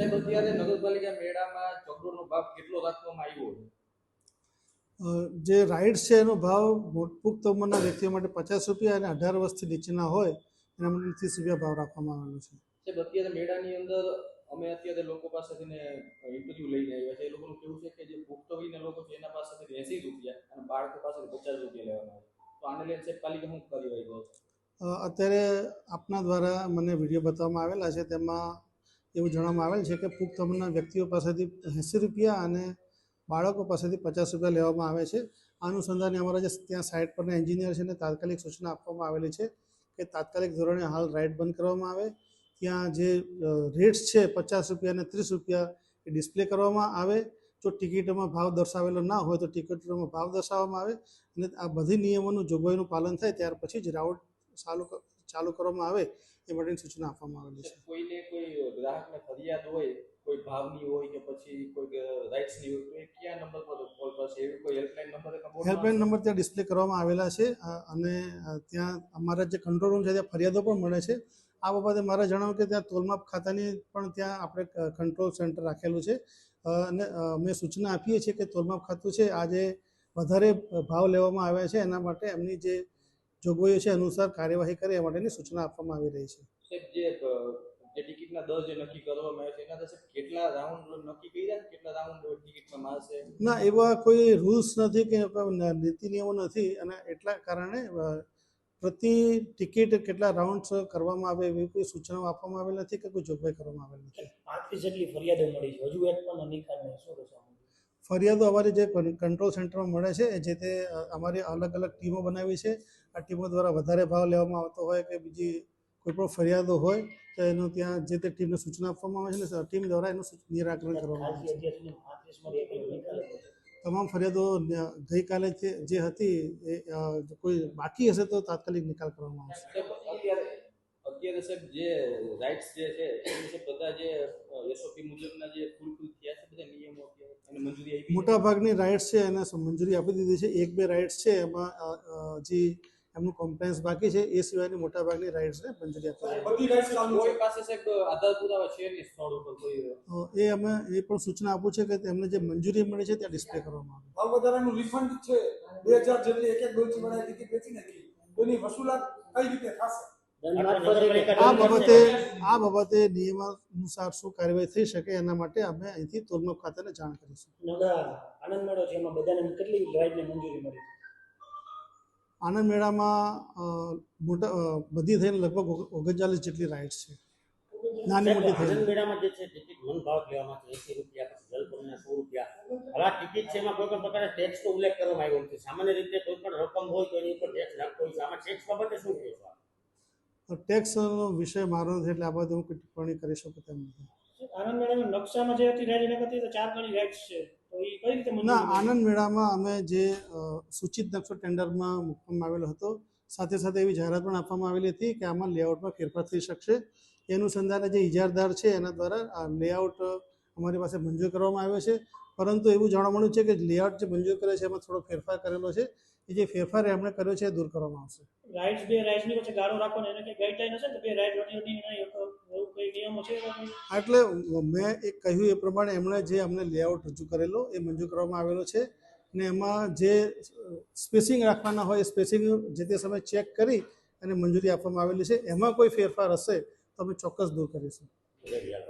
સાહેબ અત્યારે નગરપાલિકા મેળામાં ચકડોળનો ભાવ કેટલો રાખવામાં આવ્યો જે રાઇડ્સ છે એનો ભાવ પુખ્ત ઉંમરના વ્યક્તિઓ માટે પચાસ રૂપિયા અને અઢાર વર્ષથી નીચેના હોય એના માટે ત્રીસ રૂપિયા ભાવ રાખવામાં આવેલો છે. સાહેબ અત્યારે મેળાની અંદર અમે અત્યારે લોકો પાસેથી ઇન્ટરવ્યુ લઈને આવ્યા છે. એ લોકોનું કેવું છે કે જે પુખ્ત વયના લોકો છે એના પાસેથી એસી રૂપિયા અને બાળકો પાસેથી પચાસ રૂપિયા લેવાના આવે તો આને લઈને સાહેબ પાલિકા શું કરી રહ્યો છે અત્યારે આપના દ્વારા મને વીડિયો બતાવવામાં આવેલા છે. તેમાં એવું જણાવવામાં આવેલ છે કે પુખ્ત ઉંમરના વ્યક્તિઓ પાસેથી એંસી રૂપિયા અને બાળકો પાસેથી પચાસ રૂપિયા લેવામાં આવે છે. આ અનુસંધાને અમારા જે ત્યાં સાઇટ પરના એન્જિનિયર છે એને તાત્કાલિક સૂચના આપવામાં આવેલી છે કે તાત્કાલિક ધોરણે હાલ રાઇડ બંધ કરવામાં આવે. ત્યાં જે રેટ્સ છે પચાસ રૂપિયા અને ત્રીસ રૂપિયા એ ડિસ્પ્લે કરવામાં આવે. જો ટિકિટોમાં ભાવ દર્શાવેલો ના હોય તો ટિકિટોમાં ભાવ દર્શાવવામાં આવે અને આ બધી નિયમોનું જોગવાઈનું પાલન થાય ત્યાર પછી જ રાઉટ ચાલુ ચાલુ કરવામાં આવે. એ માટેની સૂચના આપવામાં આવેલી છે. કોઈને કોઈ ગ્રાહકને ફરિયાદ હોય કોઈ ભાવની હોય કે પછી કોઈ રાઇટ્સની હોય તો એ કયા નંબર પર કોલ કરશે? એવી કોઈ હેલ્પલાઇન નંબર હેલ્પલાઇન નંબર ત્યાં ડિસ્પ્લે કરવામાં આવેલા છે અને ત્યાં અમારા જે કંટ્રોલ રૂમ છે ત્યાં ફરિયાદો પણ મળે છે. આ બાબતે મારે જણાવ્યું કે ત્યાં તોલમાપ ખાતાની પણ ત્યાં આપણે કંટ્રોલ સેન્ટર રાખેલું છે. અને અમે સૂચના આપીએ છીએ કે તોલમાપ ખાતું છે. આજે વધારે ભાવ લેવામાં આવ્યા છે એના માટે એમની જે જોગવાઈઓ છે અનુસાર કાર્યવાહી કરે એ માટેની સૂચના આપવામાં આવી રહી છે. જે ટિકિટના દર જે નક્કી કરવામાં આવે છે એના કેટલા રાઉન્ડ નક્કી કર્યા કેટલા રાઉન્ડ ટિકિટમાં મારશે? ના એવા કોઈ રૂલ્સ નથી કે નીતિ નિયમો નથી અને એટલા કારણે પ્રતિ ટિકિટ કેટલા રાઉન્ડ્સ કરવામાં આવે એવી કોઈ સૂચનાઓ આપવામાં આવેલ નથી કે કોઈ જોગવાઈ કરવામાં આવેલ નથી. પાંત્રીસ જેટલી ફરિયાદો મળી છે હજુ એક પણ નિકાલ નહીં શું? ફરિયાદો અમારી જે કંટ્રોલ સેન્ટરમાં મળે છે જે તે અમારી અલગ અલગ ટીમો બનાવી છે આ ટીમો દ્વારા વધારે ભાવ લેવામાં આવતો હોય કે બીજી કોઈ પણ ફરિયાદો હોય, તો એનું ત્યાં જે તે ટીમને સૂચના આપવામાં આવે છે ને ટીમ દ્વારા એનું નિરાકરણ કરવામાં આવે છે. તમામ ફરિયાદો ગઈકાલે જે હતી, એ કોઈ બાકી હશે તો તાત્કાલિક નિકાલ કરવામાં આવશે અત્યારે સાહેબ જે રાઇટ્સ જે છે બધા જે એસઓપી મુજબના જે ફૂલફિલ થયા છે બધા નિયમો અત્યારે એને મંજૂરી આવી છે? મોટા ભાગની રાઇટ્સ છે એને મંજૂરી આપી દીધી છે. એક બે રાઇટ્સ છે એમાં જે એમનું કોમ્પ્લેન્સ બાકી છે એ સિવાયની મોટા ભાગની રાઇટ્સને મંજૂરી આપી બધી રાઇટ્સ કોઈ પાસે સાહેબ આધાર પુરાવા છે નહીં સ્થળ ઉપર કોઈ? તો એ અમે એ પણ સૂચના આપું છે કે તેમને જે મંજૂરી મળી છે ત્યાં ડિસ્પ્લે કરવામાં આવે. ભાવ વધારાનું રિફંડ છે. બે હજાર જેટલી એક એક ડોલચી વાળાએ ટિકિટ વેચી નથી એની વસૂલાત કઈ રીતે થશે? આ બાબતે. આ બાબતે નિયમાનુસાર શું કાર્યવાહી થઈ શકે એના માટે અમે અહીંથી તોલમાપ ખાતાને જાણ કરીશું. આનંદ મેળો છે એમાં બધાને કેટલી રાઇડની મંજૂરી મળી? આનંદ મેળામાં મોટા બધી થઈને લગભગ ઓગણચાલીસ જેટલી રાઇડ્સ છે. નાની મોટી આનંદ મેળામાં જે છે ટિકિટ મન ભાવ લેવામાં છે એસી રૂપિયા પછી જલપરીના સો રૂપિયા. હવે આ ટિકિટ છે એમાં કોઈ પણ પ્રકારે ટેક્સનો ઉલ્લેખ કરવામાં આવ્યો નથી. સામાન્ય રીતે કોઈ પણ રકમ હોય તો એની ઉપર ટેક્સ નાખતો હોય છે. આમાં ટેક્સ બાબતે શું કહેશો? આપ? ટેક્સનો વિષય મારો નથી એટલે આ બાબતે હું ટિપ્પણી કરી શકું તેમ નથી. આનંદ મેળામાં નકશામાં જે હતી રેડ એના કરતી તો ચાર ગણી રેડ છે. તો એ કઈ રીતે ના આનંદ મેળામાં અમે જે સૂચિત નકશો ટેન્ડરમાં મૂકવામાં આવેલો હતો સાથે સાથે એવી જાહેરાત પણ આપવામાં આવેલી હતી કે આમાં લેઆઉટમાં ફેરફાર થઈ શકશે. એ અનુસંધાને જે ઇજારદાર છે એના દ્વારા આ લેઆઉટ અમારી પાસે મંજૂર કરવામાં આવ્યો છે. પરંતુ એવું જાણવા મળ્યું છે કે લેઆઉટ જે મંજૂર કરે છે એમાં થોડો ફેરફાર કરેલો છે. એ જે ફેરફાર એમણે કર્યો છે એ દૂર કરવામાં આવશે. રાઇડ્સ બે રાઇડ્સની વચ્ચે ગાળો રાખવાનો એને કઈ ગાઈડલાઈન હશે ને તો બે રાઇડ એવું કઈ નિયમો છે એટલે મેં એક કહ્યું એ પ્રમાણે એમણે જે અમને લેઆઉટ રજૂ કરેલો એ મંજૂર કરવામાં આવેલો છે ને એમાં જે સ્પેસિંગ રાખવાના હોય એ સ્પેસિંગ જે તે સમયે ચેક કરી અને મંજૂરી આપવામાં આવેલી છે એમાં કોઈ ફેરફાર હશે તો અમે ચોક્કસ દૂર કરીશું.